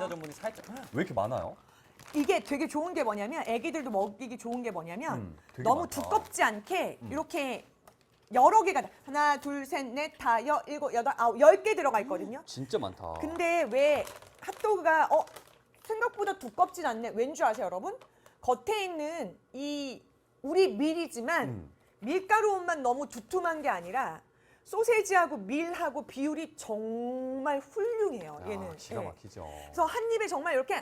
감자 전분이 살짝 왜 이렇게 많아요? 이게 되게 좋은 게 뭐냐면 애기들도 먹이기 좋은 게 뭐냐면 음, 되게 너무 많다. 음. 두껍지 않게 이렇게 여러 개가 하나 둘 셋 넷 다 여 일곱 여덟 아홉 열 개 들어가 있거든요. 진짜 많다. 근데 왜 핫도그가 어 생각보다 두껍진 않네. 왠 줄 아세요, 여러분? 겉에 있는 이 우리 밀이지만 음. 밀가루만 너무 두툼한 게 아니라 소세지하고 밀하고 비율이 정말 훌륭해요. 야, 얘는. 기가 예. 막히죠. 그래서 한 입에 정말 이렇게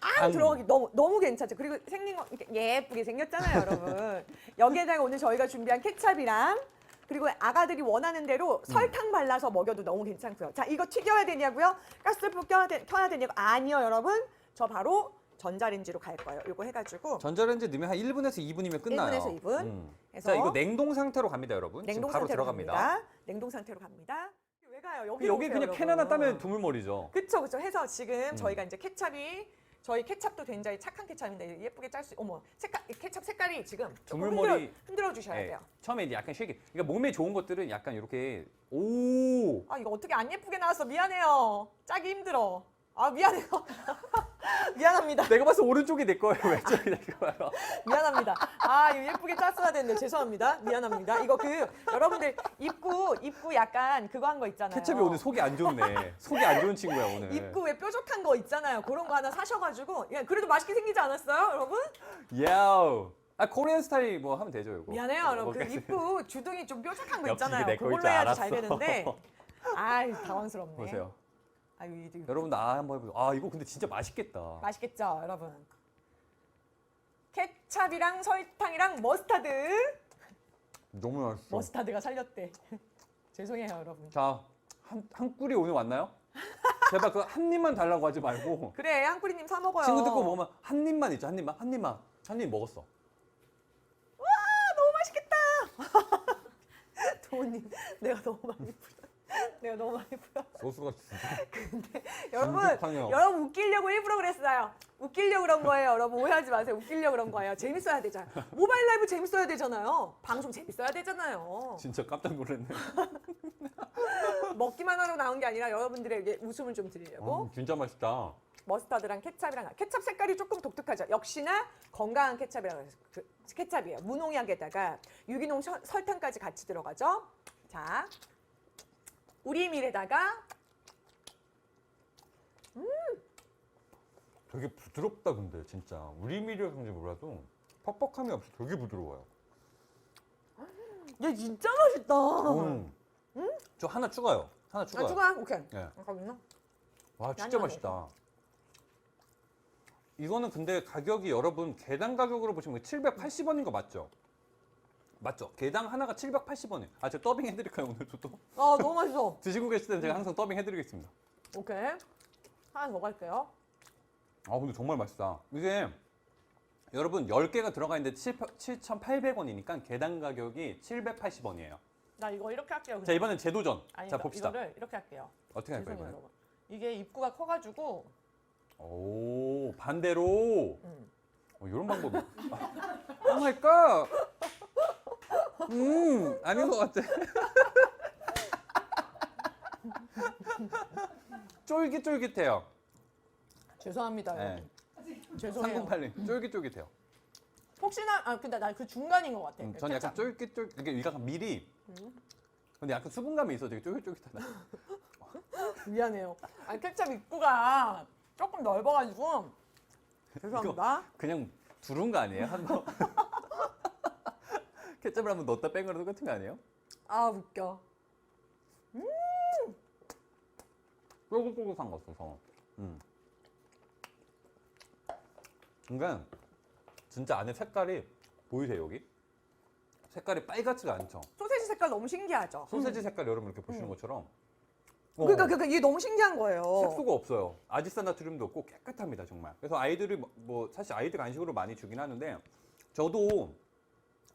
안 안. 들어가기 너무 너무 괜찮죠. 그리고 생긴 거 이렇게 예쁘게 생겼잖아요, 여러분. 여기에다가 오늘 저희가 준비한 케찹이랑 그리고 아가들이 원하는 대로 설탕 발라서 먹여도 너무 괜찮고요. 자, 이거 튀겨야 되냐고요? 가스불 켜야, 되, 켜야 되냐고? 아니요, 여러분. 저 바로 전자레인지로 갈 거예요. 이거 해가지고 전자레인지 넣으면 한 1분에서 2분이면 끝나요. 1분에서 2분. 그래서 자, 이거 냉동 상태로 갑니다, 여러분. 냉동 지금 바로 상태로 들어갑니다. 갑니다. 냉동 상태로 갑니다. 왜 가요? 여기 여기 그냥 캔 하나. 따면 두물머리죠. 그쵸 그쵸 해서 지금 음. 저희가 이제 케찹이 저희 케찹도 굉장히 착한 케찹인데 예쁘게 짤 수 어머 색깔 이 케찹 색깔이 지금 조금 두물머리. 흔들어, 흔들어 주셔야 예, 돼요. 처음에 이제 약간 쉐기. 그러니까 몸에 좋은 것들은 약간 이렇게 오. 아 이거 어떻게 안 예쁘게 나왔어 미안해요. 짜기 힘들어. 아 미안해요. 미안합니다. 내가 봤을 때 오른쪽이 내 거예요. 왼쪽이 내 거예요. 미안합니다. 아 이거 예쁘게 짰어야 되는데 죄송합니다. 미안합니다. 이거 그 여러분들 입구 입구 약간 그거 한 거 있잖아요. 케첩이 오늘 속이 안 좋네. 속이 안 좋은 친구야 오늘. 입구 왜 뾰족한 거 있잖아요. 그런 거 하나 사셔가지고 야, 그래도 맛있게 생기지 않았어요, 여러분? 야우. 아 코리안 스타일 뭐 하면 되죠 이거. 미안해요, 어, 여러분. 그. 입구 주둥이 좀 뾰족한 거 있잖아요. 이게 내 거일 그걸로 줄 해야지 잘 알았어. 되는데. 아이, 당황스럽네. 보세요. 아유, 이거 여러분 나 한번 해보세요. 아 이거 근데 진짜 맛있겠다. 맛있겠죠, 여러분. 케찹이랑 설탕이랑 머스타드. 너무 맛있어. 머스타드가 살렸대. 죄송해요, 여러분. 자, 한, 한 꿀이 오늘 왔나요? 제발 그 한 입만 달라고 하지 말고 그래, 한꾸리님 사 먹어요. 친구들 거 먹으면 한 입만 있죠, 한 입만, 한 입만, 한 입 먹었어. 아, 너무 맛있겠다. 도훈님, 내가 너무 많이 보여. 내가 너무 많이 보여. 소스가 진짜. 여러분, 진득하네요. 여러분 웃기려고 일부러 그랬어요. 웃기려고 그런 거예요. 여러분 오해하지 마세요. 웃기려고 그런 거예요. 재밌어야 되잖아요. 모바일 라이브 재밌어야 되잖아요. 방송 재밌어야 되잖아요. 진짜 깜짝 놀랐네. 먹기만 하러 나온 게 아니라 여러분들에게 웃음을 좀 드리려고 음, 진짜 맛있다. 머스타드랑 케찹이랑 케찹 색깔이 조금 독특하죠. 역시나 건강한 케찹이라고 해서 그 케찹이에요. 무농약에다가 유기농 셔- 설탕까지 같이 들어가죠. 자, 우리 밀에다가 되게 부드럽다 근데 진짜 우리 밀이라 그런지 몰라도 퍽퍽함이 없이 되게 부드러워요. 얘 진짜 맛있다. 음. 저 하나 추가요. 하나 아, 추가요. 추가? 오케이. 예. 잠깐만요. 와 진짜 맛있다. 이거는 근데 가격이 여러분 개당 가격으로 보시면 780원인 거 맞죠? 맞죠? 개당 하나가 780원이에요. 아, 저 더빙 해드릴까요 오늘도 또? 아, 너무 맛있어. 드시고 계실 때는 제가 항상 더빙 해드리겠습니다. 오케이. 하나 더 갈게요. 아, 근데 정말 맛있다. 이게 여러분 10개가 들어가 있는데 7,800원이니까 개당 가격이 780원이에요. 나 이거 이렇게 할게요. 자, 이번엔 재도전. 아니, 자, 봅시다. 이거를 이렇게 할게요. 어떻게 할까요, 죄송해요, 이번엔? 여러분. 이게 입구가 커가지고 오, 반대로. 음. 어, 이런 방법이. 오 마이 갓. 음, 아닌 것 같아. 쫄깃쫄깃해요. 죄송합니다. 네. 죄송해요. 3080 쫄깃쫄깃해요. 혹시나 아 근데 나 그 중간인 것 같아. 음, 전 약간 쫄깃쫄깃 이게 약간 밀이 근데 약간 수분감이 있어 되게 쫄깃쫄깃하다. 미안해요. 아니 케찹 입구가 조금 넓어가지고 죄송합니다. 그냥 두른 거 아니에요? 한번 케첩을 한번 넣었다 뺀 거랑 똑같은 거 아니에요? 아 웃겨. 쫄깃쫄깃한 거 없어서. 음. 그러니까 진짜 안에 색깔이 보이세요 여기? 색깔이 빨갛지가 않죠. 소세지 색깔 너무 신기하죠. 소세지 색깔 여러분 이렇게 보시는 것처럼. 어, 그러니까 그러니까 이게 너무 신기한 거예요. 색소가 없어요. 아지산나트륨도 없고 깨끗합니다 정말. 그래서 아이들이 뭐- 뭐 사실 아이들 간식으로 많이 주긴 하는데 저도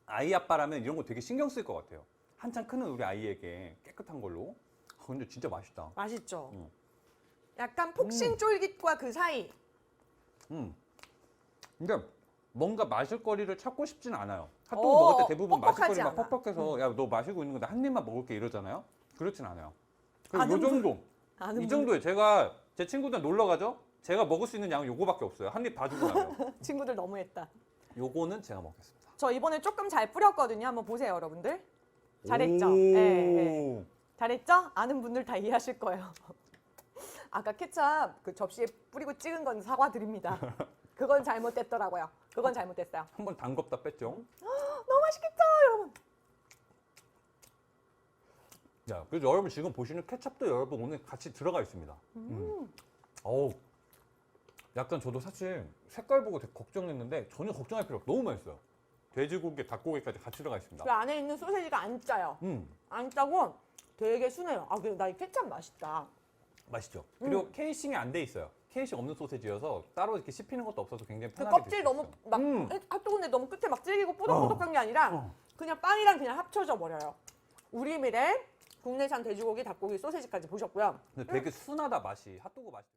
아이 아빠라면 이런 거 되게 신경 쓸 것 같아요. 한창 크는 우리 아이에게 깨끗한 걸로. 아, 근데 진짜 맛있다. 맛있죠. 음. 약간 폭신 쫄깃과 그 사이. 음. 근데 뭔가 마실 거리를 찾고 싶진 않아요. 핫도그 어, 먹을 때 대부분 마실 뻑뻑하지 거리 막 않아. 음. 퍽퍽해서 야 너 마시고 있는 건데 한 입만 먹을게 이러잖아요. 그렇진 않아요. 아는 이 정도 아는 이 분. 정도에 제가 제 친구들 놀러 가죠. 제가 먹을 수 있는 양은 요거밖에 없어요. 한입다 주고 나요. 친구들 너무했다. 요거는 제가 먹겠습니다. 저 이번에 조금 잘 뿌렸거든요. 한번 보세요, 여러분들. 잘했죠? 오. 예, 예. 잘했죠? 아는 분들 다 이해하실 거예요. 아까 케찹 그 접시에 뿌리고 찍은 건 사과드립니다. 그건 잘못됐더라고요. 그건 잘못됐어요. 한번 담궜다 뺐죠. 너무 맛있겠다, 여러분. 자, 그래서 여러분 지금 보시는 케찹도 여러분 오늘 같이 들어가 있습니다. 음. 어우, 약간 저도 사실 색깔 보고 되게 걱정했는데 전혀 걱정할 필요 없어. 너무 맛있어요. 돼지고기, 닭고기까지 같이 들어가 있습니다. 그 안에 있는 소세지가 안 짜요. 음, 안 짜고 되게 순해요. 아, 근데 나이 케찹 맛있다. 맛있죠. 그리고 케이싱이 안 돼 있어요. 케이싱 없는 소세지여서 따로 이렇게 씹히는 것도 없어서 굉장히 그 편하게 껍질 드실 수 너무 있어요. 막 음. 핫도그인데 너무 끝에 막 질기고 뽀독뽀독한 게 아니라 어. 그냥 빵이랑 그냥 합쳐져 버려요. 우리 밀에 국내산 돼지고기, 닭고기, 소세지까지 보셨고요. 근데 되게 순하다 맛이 핫도그 맛이.